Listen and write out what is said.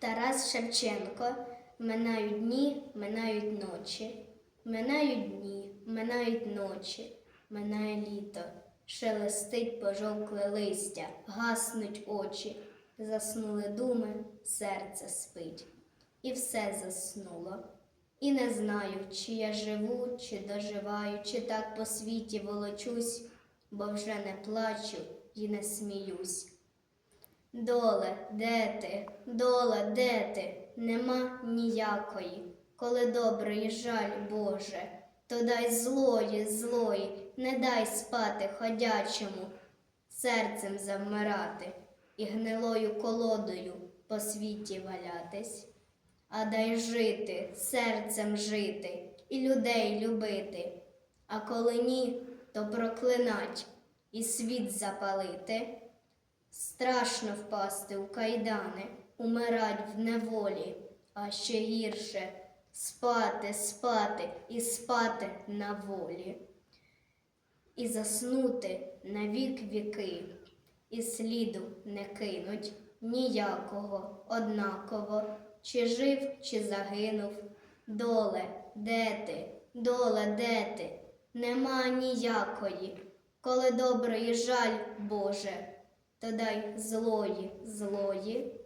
Тарас Шевченко. Минають дні, минають ночі. Минають дні, минають ночі, минає літо, шелестить пожовкле листя, гаснуть очі, заснули думи, серце спить. І все заснуло. І не знаю, чи я живу, чи доживаю, чи так по світі волочусь, бо вже не плачу і не сміюсь. Доле, де ти, доле, де ти? Нема ніякої. Коли добрий жаль, Боже, то дай злої, злої, не дай спати ходячому, серцем завмирати і гнилою колодою по світі валятись. А дай жити, серцем жити і людей любити. А коли ні, то проклинать і світ запалити. Страшно впасти у кайдани, умирать в неволі, а ще гірше спати, спати і спати на волі. І заснути на вік віки, і сліду не кинуть ніякого, однаково, чи жив, чи загинув. Доле, де ти, доле, де ти? Нема ніякої, коли добрий жаль, Боже, то дай злої, злої